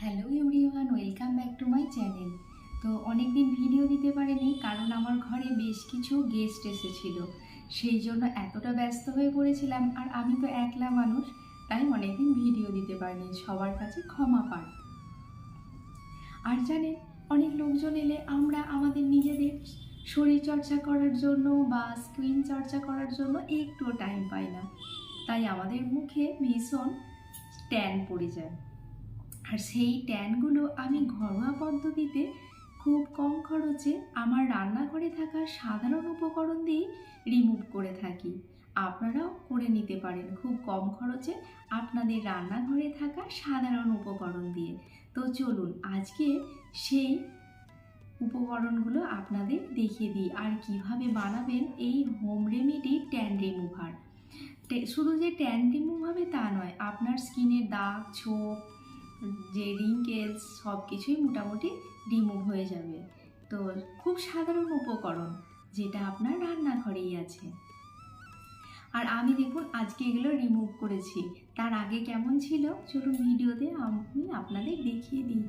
Hello everyone, welcome back to my channel. তো অনেক দিন ভিডিও দিতে পারিনি, কারণ আমার ঘরে বেশ কিছু গেস্ট এসেছিল। সেই জন্য এতটা ব্যস্ত হয়ে পড়েছিলাম, আর আমি তো একলা মানুষ, তাই অনেকদিন ভিডিও দিতে পারিনি, সবার কাছে ক্ষমা পাই আর জানেন, অনেক লোকজন এলে আমরা আমাদের নিজেদের শরীর চর্চা করার জন্য বা স্ক্রিন চর্চা করার জন্য একটুও টাইম পাই না। তাই আমাদের মুখে ভীষণ ট্যান পড়ে যায়। আর সেই ট্যানগুলো আমি ঘরোয়া পদ্ধতিতে খুব কম খরচে আমার রান্নাঘরে থাকা সাধারণ উপকরণ দিয়েই রিমুভ করে থাকি। আপনারাও করে নিতে পারেন, খুব কম খরচে আপনাদের রান্নাঘরে থাকা সাধারণ উপকরণ দিয়ে। তো চলুন, আজকে সেই উপকরণগুলো আপনাদের দেখিয়ে দিই আর কীভাবে বানাবেন এই হোম রেমেডি ট্যান রিমুভার শুধু যে ট্যান রিমুভ হবে তা নয়, আপনার স্কিনের দাগ, ছোপ যে রিঙ্কেলস সব কিছুই মোটামুটি রিমুভ হয়ে যাবে। তো খুব সাধারণ উপকরণ যেটা আপনার রান্নাঘরেই আছে। আর আমি দেখুন আজকে এগুলো রিমুভ করেছি। তার আগে কেমন ছিল? চলুন ভিডিওতে আমি আপনাদের দেখিয়ে দিই।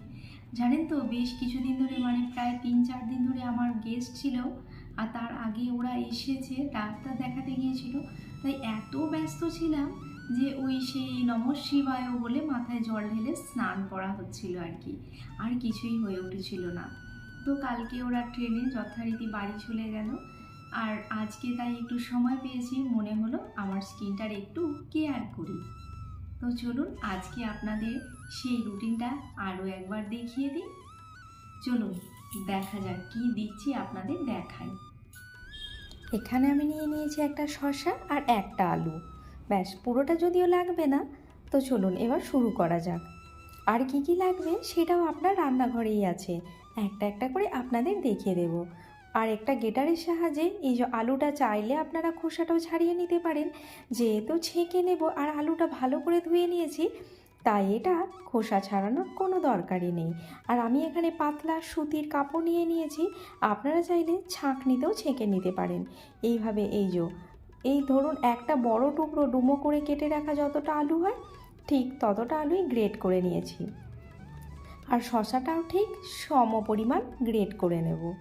জানেন তো, বেশ কিছুদিন ধরে মানে প্রায় তিন চার দিন ধরে আমার গেস্ট ছিল। আর তার আগে ওরা এসেছে, ডাক্তার দেখাতে গিয়েছিল। তাই এত ব্যস্ত ছিলাম যে ওই সেই নম শিবায় বলে মাথায় জল ঢেলে স্নান করা হচ্ছিল আর কি। আর কিছুই হয়ে উঠেছিল না। তো কালকে ওরা ট্রেনে যথারীতি বাড়ি চলে গেল। আর আজকে তাই একটু সময় পেয়েছি, মনে হলো আমার স্কিনটার একটু কেয়ার করি। তো চলুন, আজকে আপনাদের সেই রুটিনটা আরও একবার দেখিয়ে দিই। চলুন, দেখা যাক কি দিচ্ছি আপনাদের দেখাই এখানে আমি নিয়ে নিয়েছি একটা শসা আর একটা আলু। ব্যাস, পুরোটা যদিও লাগবে না, তো চলুন এবার শুরু করা যাক। আর কি কি লাগবে সেটাও আপনার রান্নাঘরেই আছে। একটা একটা করে আপনাদের দেখিয়ে দেব। আর একটা গেটারের সাহায্যে এই যে আলুটা চাইলে আপনারা খোসাটাও ছাড়িয়ে নিতে পারেন। যেহেতু ছেঁকে নেব আর আলুটা ভালো করে ধুয়ে নিয়েছি, তাই এটা খোসা ছাড়ানোর কোনো দরকারই নেই। আর আমি এখানে পাতলা সুতির কাপড় নিয়ে নিয়েছি, আপনারা চাইলে ছাঁকনিতেও ছেঁকে নিতে পারেন। এইভাবে এই যে এই ধরুন একটা বড় টুকরো ডুমো করে কেটে রাখা যতটা আলু হয়, ঠিক ততটা আলুই গ্রেট করে নিয়েছি। আর শশাটাও ঠিক সম পরিমাণ গ্রেট করে নেব।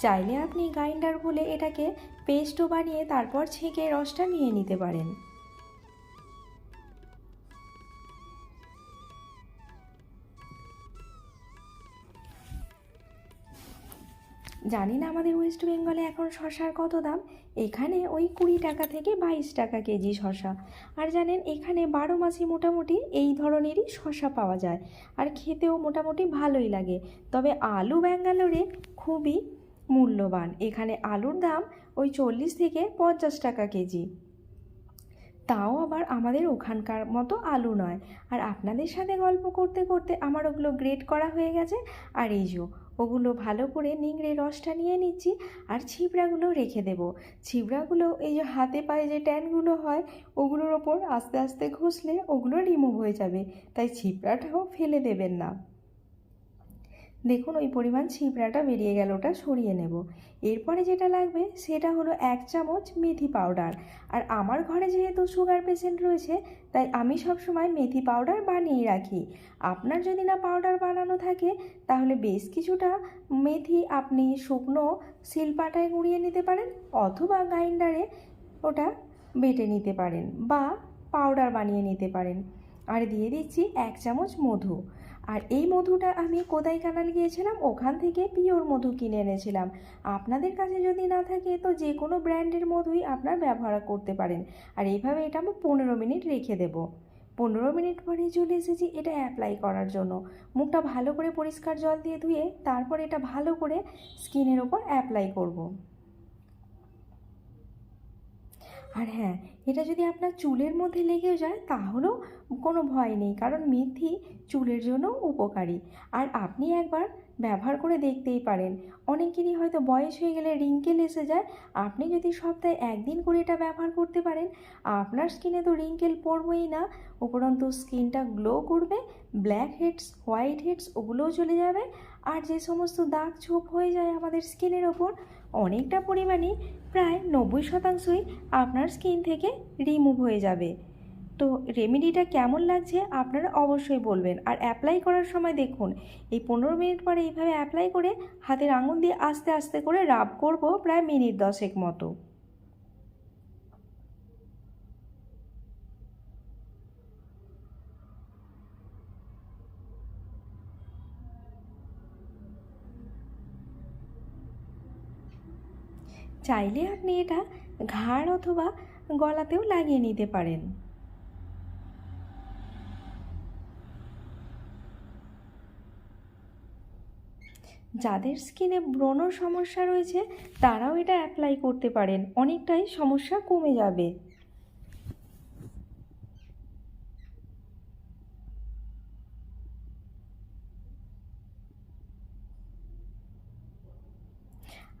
চাইলে আপনি গ্রাইন্ডার বলে এটাকে পেস্টও বানিয়ে তারপর ছেঁকে রসটা নিয়ে নিতে পারেন। জানি না আমাদের ওয়েস্ট বেঙ্গলে এখন শশার কত দাম। এখানে ওই কুড়ি টাকা থেকে বাইশ টাকা কেজি শশা। আর জানেন, এখানে বারো মাসই মোটামুটি এই ধরনেরই শশা পাওয়া যায়। আর খেতেও মোটামুটি ভালোই লাগে। তবে আলু ব্যাঙ্গালোরে খুবই মূল্যবান। এখানে আলুর দাম ওই চল্লিশ থেকে পঞ্চাশ টাকা কেজি। তাও আবার আমাদের ওখানকার মতো আলু নয়। আর আপনাদের সাথে গল্প করতে করতে আমার ওগুলো গ্রেট করা হয়ে গেছে। আর এই যে, ওগুলো ভালো করে নিংড়ে রসটা নিয়ে নিচ্ছি আর ছিবড়াগুলো রেখে দেব। ছিবড়াগুলো এই যে হাতে পায়ে যে ট্যানগুলো হয়, ওগুলোর ওপর আস্তে আস্তে ঘষলে ওগুলো রিমুভ হয়ে যাবে। তাই ছিবড়াটাও ফেলে দেবেন না। দেখুন, ওই পরিমাণ ছিবড়াটা বেরিয়ে গেল, ওটা সরিয়ে নেব। এরপরে যেটা লাগবে, সেটা হলো এক চামচ মেথি পাউডার। আর আমার ঘরে যেহেতু সুগার পেশেন্ট রয়েছে, তাই আমি সবসময় মেথি পাউডার বানিয়ে রাখি। আপনার যদি না পাউডার বানানো থাকে, তাহলে বেশ কিছুটা মেথি আপনি শুকনো শিলপাটায় গুঁড়িয়ে নিতে পারেন, অথবা গ্রাইন্ডারে ওটা বেটে নিতে পারেন, বা পাউডার বানিয়ে নিতে পারেন। আর দিয়ে দিচ্ছি এক চামচ মধু। আর এই মধুটা আমি কোদাই কানাল গিয়েছিলাম, ওখান থেকে পিওর মধু কিনে এনেছিলাম। আপনাদের কাছে যদি না থাকে, তো যে কোনো ব্র্যান্ডের মধুই আপনার ব্যবহার করতে পারেন। আর এইভাবে এটা আমি পনেরো মিনিট রেখে দেবো। পনেরো মিনিট পরে চলে এসেছি এটা অ্যাপ্লাই করার জন্য। মুখটা ভালো করে পরিষ্কার জল দিয়ে ধুয়ে, তারপর এটা ভালো করে স্কিনের ওপর অ্যাপ্লাই করব। আর হ্যাঁ এটা যদি আপনার চুলের মধ্যে লেগে যায়, তাহলেও কোনো ভয় নেই, কারণ মেথি চুলের জন্য উপকারী। আর আপনি একবার ব্যবহার করে দেখতেই পারেন। অনেকেরই হয়তো বয়স হয়ে গেলে রিঙ্কেল এসে যায়। আপনি যদি সপ্তাহে একদিন করে এটা ব্যবহার করতে পারেন, আপনার স্কিনে তো রিঙ্কেল পড়বই না, উপরন্তু স্কিনটা গ্লো করবে, ব্ল্যাক হেডস, হোয়াইট হেডস, ওগুলোও চলে যাবে। আর যে সমস্ত দাগ ছোপ হয়ে যায় আমাদের স্কিনের ওপর, অনেকটা পরিমাণে প্রায় নব্বই শতাংশই আপনার স্কিন থেকে রিমুভ হয়ে যাবে। তো রেমেডিটা কেমন লাগছে আপনারা অবশ্যই বলবেন। আর অ্যাপ্লাই করার সময় দেখুন, এই পনেরো মিনিট পরে এইভাবে অ্যাপ্লাই করে হাতের আঙুল দিয়ে আস্তে আস্তে করে রাব করব প্রায় মিনিট দশেক মতো। চাইলে আপনি এটা ঘাড় অথবা গলাতেও লাগিয়ে নিতে পারেন। যাদের স্কিনে ব্রণর সমস্যা রয়েছে, তারাও এটা অ্যাপ্লাই করতে পারেন। অনেকটাই সমস্যা কমে যাবে।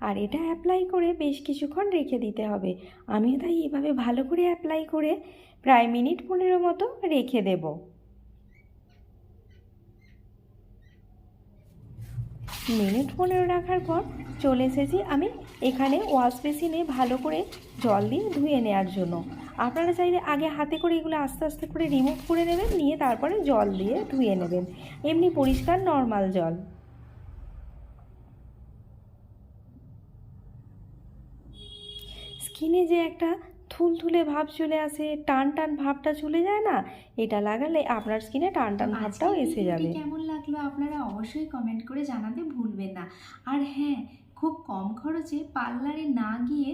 আর এটা অ্যাপ্লাই করে বেশ কিছুক্ষণ রেখে দিতে হবে। আমিও তাই এভাবে ভালো করে অ্যাপ্লাই করে প্রায় মিনিট পনেরো মতো রেখে দেব। মিনিট পনেরো রাখার পর চলে এসেছি আমি এখানে ওয়াশ বেসিনে ভালো করে জল দিয়ে ধুয়ে নেওয়ার জন্য। আপনারা চাইলে আগে হাতে করে এগুলো আস্তে আস্তে করে রিমুভ করে নেবেন, নিয়ে তারপরে জল দিয়ে ধুয়ে নেবেন। এমনি পরিষ্কার নর্মাল জল। স্কিনে যে একটা থুলথুলে ভাব চলে আসে টান টান ভাবটা চলে যায় না? এটা লাগালে আপনার স্কিনে টান টান ভাবটাও এসে যাবে। কেমন লাগল আপনারা অবশ্যই কমেন্ট করে জানাতে ভুলবেন না। আর হ্যাঁ খুব কম খরচে পার্লারে না গিয়ে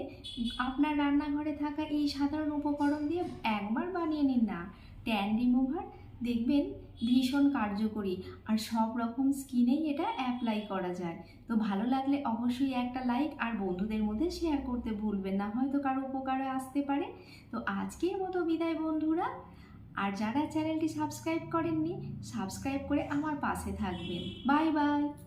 আপনার রান্নাঘরে থাকা এই সাধারণ উপকরণ দিয়ে একবার বানিয়ে নিন না। ট্যান রিমুভার দেখবেন ভীষণ কার্যকরী। আর সব রকম স্কিনেই এটা অ্যাপ্লাই করা যায়। তো ভালো লাগলে অবশ্যই একটা লাইক আর বন্ধুদের মধ্যে শেয়ার করতে ভুলবেন না। হয়তো কারও উপকারে আসতে পারে। তো আজকের মতো বিদায় বন্ধুরা। আর যারা চ্যানেলটি সাবস্ক্রাইব করেননি সাবস্ক্রাইব করে আমার পাশে থাকবেন। Bye bye